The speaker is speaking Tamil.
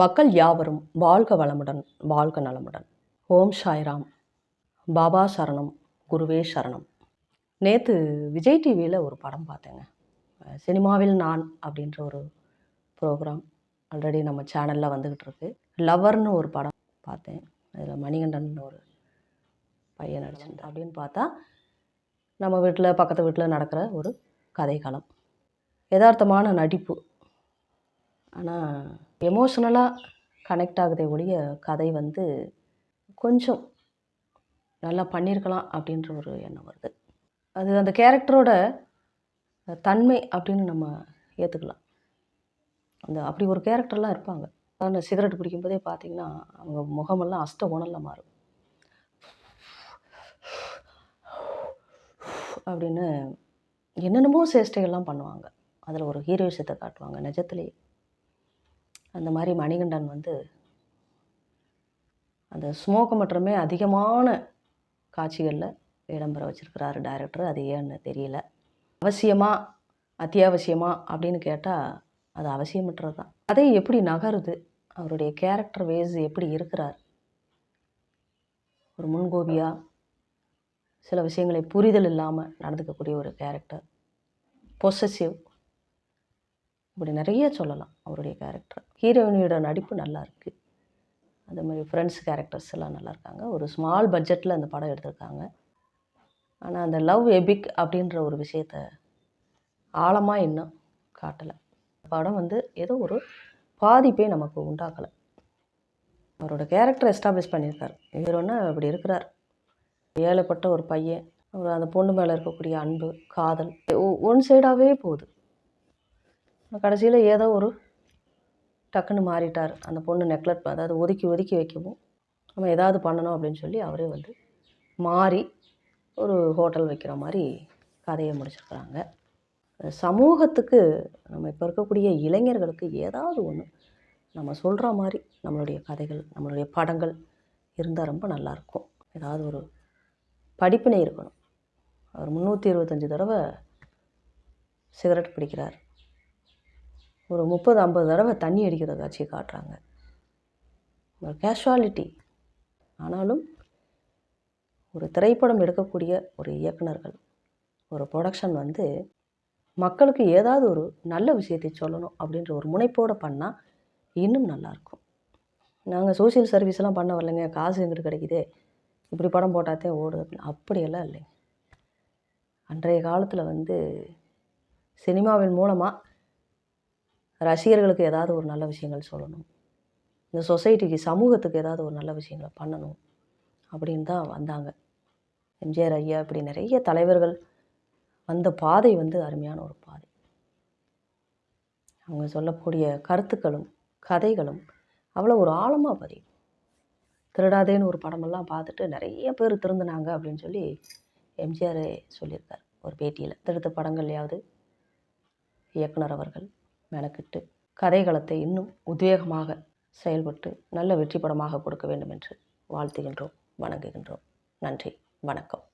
மக்கள் யாவரும் வாழ்க வளமுடன் வாழ்க நலமுடன். ஓம் சாய்ராம். பாபா சரணம் குருவே சரணம். நேற்று விஜய் டிவியில் ஒரு படம் பார்த்தேங்க. சினிமாவில் நான் அப்படின்ற ஒரு ப்ரோக்ராம் ஆல்ரெடி நம்ம சேனலில் வந்துக்கிட்டு இருக்கு. லவர்னு ஒரு படம் பார்த்தேன். அதில் மணிகண்டன் ஒரு பையன் நடிச்சிருந்தா அப்படின்னு பார்த்தா நம்ம வீட்டில் பக்கத்து வீட்டில் நடக்கிற ஒரு கதைக்களம். யதார்த்தமான நடிப்பு. ஆனால் எமோஷ்னலாக கனெக்ட் ஆகுதே ஒழிய கதை வந்து கொஞ்சம் நல்லா பண்ணியிருக்கலாம் அப்படின்ற ஒரு எண்ணம் வருது. அது அந்த கேரக்டரோட தன்மை அப்படின்னு நம்ம ஏற்றுக்கலாம் அந்த அப்படி ஒரு கேரக்டர்லாம் இருப்பாங்க. ஆனால் சிகரெட் பிடிக்கும்போதே பார்த்தீங்கன்னா அவங்க முகமெல்லாம் அஷ்ட உணலில் மாறும். அப்படின்னு என்னென்னமோ சேஷ்டைகள்லாம் பண்ணுவாங்க. அதில் ஒரு ஹீரோயிசத்தை காட்டுவாங்க நிஜத்துலேயே. அந்த மாதிரி மணிகண்டன் வந்து அந்த ஸ்மோக்கு மட்டுமே அதிகமான காட்சிகளில் இடம்பெற வச்சுருக்கிறாரு டைரக்டர் அது ஏன்னு தெரியல. அவசியமா அத்தியாவசியமா அப்படின்னு கேட்டால் அது அவசியமற்றது தான் அதை எப்படி நகருது? அவருடைய கேரக்டர் வேஸ் எப்படி இருக்கிறார்? ஒரு முன்கோபியாக சில விஷயங்களை புரிதல் இல்லாமல் நடந்துக்கக்கூடிய ஒரு கேரக்டர் பொசசிவ் இப்படி நிறைய சொல்லலாம் அவருடைய கேரக்டர் ஹீரோயினியோட நடிப்பு நல்லா இருக்குது அதே மாதிரி ஃப்ரெண்ட்ஸ் கேரக்டர்ஸ் எல்லாம் நல்லா இருக்காங்க. ஒரு ஸ்மால் பட்ஜெட்டில் அந்த படம் எடுத்திருக்காங்க. ஆனால் அந்த லவ் எபிக் அப்படின்ற ஒரு விஷயத்த ஆழமாக இன்னும் காட்டலை. படம் வந்து ஏதோ ஒரு பாதிப்பே நமக்கு உண்டாக்கலை. அவரோட கேரக்டர் எஸ்டாப்ளிஷ் பண்ணியிருக்கார். ஹீரோன்னா இப்படி இருக்கிறார். ஏழைப்பட்ட ஒரு பையன். அவர் அந்த பொண்ணு மேலே இருக்கக்கூடிய அன்பு காதல் ஒன் சைடாகவே போகுது. கடைசியில் ஏதோ ஒரு டக்குன்னு மாறிட்டார். அந்த பொண்ணு நெக்லெட் அதாவது ஒதுக்கி ஒதுக்கி வைக்கவும் நம்ம ஏதாவது பண்ணணும் அப்படின்னு சொல்லி அவரே வந்து மாறி ஒரு ஹோட்டல் வைக்கிற மாதிரி கதையை முடிச்சிருக்கிறாங்க. சமூகத்துக்கு நம்ம இப்போ இருக்கக்கூடிய இளைஞர்களுக்கு ஏதாவது ஒன்று நம்ம சொல்கிற மாதிரி நம்மளுடைய கதைகள் நம்மளுடைய படங்கள் இருந்தால் ரொம்ப நல்லாயிருக்கும் ஏதாவது ஒரு படிப்பினை இருக்கணும். அவர் முந்நூற்றி இருபத்தஞ்சி தடவை சிகரெட் பிடிக்கிறார். ஒரு முப்பது ஐம்பது தடவை தண்ணி அடிக்கிற காட்சியை காட்டுறாங்க. ஒரு கேஷுவாலிட்டி ஆனாலும் ஒரு திரைப்படம் எடுக்கக்கூடிய ஒரு இயக்குனர்கள் ஒரு ப்ரொடக்ஷன் வந்து மக்களுக்கு ஏதாவது ஒரு நல்ல விஷயத்தை சொல்லணும் அப்படின்ற ஒரு முனைப்போடு பண்ணால் இன்னும் நல்லாயிருக்கும். நாங்கள் சோஷியல் சர்வீஸ்லாம் பண்ண வரலைங்க காசு எங்கிட்டு கிடைக்குதே இப்படி படம் போட்டாத்தே ஓடுது அப்படின்னு. அப்படியெல்லாம் இல்லைங்க. அன்றைய காலத்தில் வந்து சினிமாவின் மூலமாக ரசிகர்களுக்கு ஏதாவது ஒரு நல்ல விஷயங்கள் சொல்லணும். இந்த சொசைட்டிக்கு சமூகத்துக்கு ஏதாவது ஒரு நல்ல விஷயங்களை பண்ணணும் அப்படின்னு தான் வந்தாங்க. எம்ஜிஆர் ஐயா இப்படி நிறைய தலைவர்கள் வந்த பாதை வந்து அருமையான ஒரு பாதை. அவங்க சொல்லக்கூடிய கருத்துக்களும் கதைகளும் அவ்வளோ ஒரு ஆழமாக பதியும். திருடாதேன்னு ஒரு படமெல்லாம் பார்த்துட்டு நிறைய பேர் திருந்தினாங்க அப்படின்னு சொல்லி எம்ஜிஆரே சொல்லியிருக்கார். ஒரு பேட்டியில். திருத்த படங்கள்லையாவது இயக்குனர் அவர்கள். மெனக்கிட்டு கதைகளத்தை இன்னும் உத்வேகமாக செயல்பட்டு நல்ல வெற்றி படமாக கொடுக்க வேண்டும் என்று வாழ்த்துகின்றோம் வணங்குகின்றோம். நன்றி வணக்கம்.